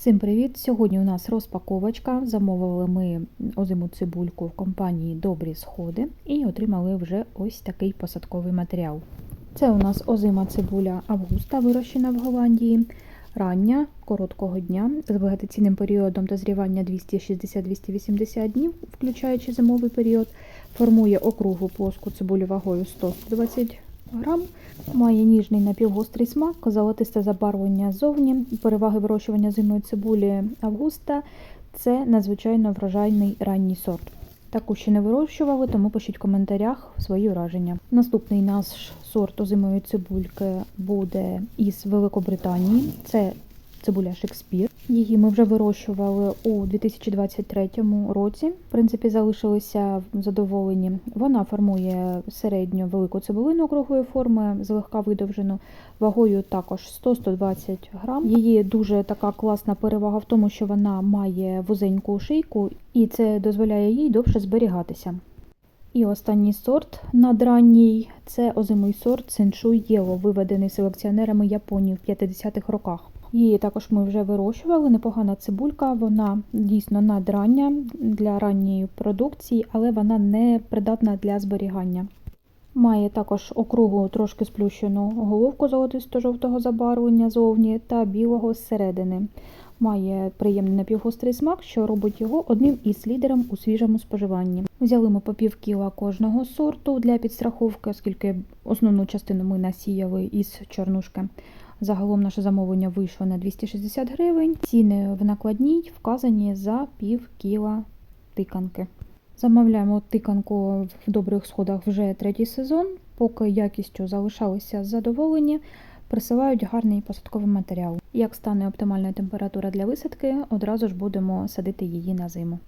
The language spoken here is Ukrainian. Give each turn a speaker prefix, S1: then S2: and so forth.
S1: Всім привіт! Сьогодні у нас розпаковочка. Замовили ми озиму цибульку в компанії Добрі Сходи і отримали вже ось такий посадковий матеріал. Це у нас озима цибуля Августа, вирощена в Голландії. Рання короткого дня з вегетаційним періодом дозрівання 260-280 днів, включаючи зимовий період, формує округлу плоску цибулю вагою 100-120 грам. Має ніжний напівгострий смак, золотисте забарвлення ззовні. Переваги вирощування зимої цибулі Августа це надзвичайно врожайний ранній сорт. Таку ще не вирощували, тому пишіть в коментарях свої враження. Наступний наш сорт озимої цибульки буде із Великобританії. Це цибуля Шекспір. Її ми вже вирощували у 2023 році. В принципі, залишилися задоволені. Вона формує середньо велику цибулину округлої форми, злегка видовжену, вагою також 100-120 грам. Її дуже така класна перевага в тому, що вона має вузеньку шийку, і це дозволяє їй довше зберігатися. І останній сорт надранній це озимий сорт Сеншуй Єло, виведений селекціонерами Японії в 50-х роках. Її також ми вже вирощували. Непогана цибулька, вона дійсно надрання для ранньої продукції, але вона не придатна для зберігання. Має також округлу трошки сплющену головку золотисто-жовтого забарвлення зовні та білого зсередини. Має приємний напівгострий смак, що робить його одним із лідерів у свіжому споживанні. Взяли ми по пів кіла кожного сорту для підстраховки, оскільки основну частину ми насіяли із чорнушки. Загалом наше замовлення вийшло на 260 гривень. Ціни в накладній вказані за пів кіла тиканки. Замовляємо тиканку в добрих сходах вже третій сезон. Поки якістю залишалися задоволені, присилають гарний посадковий матеріал. Як стане оптимальна температура для висадки, одразу ж будемо садити її на зиму.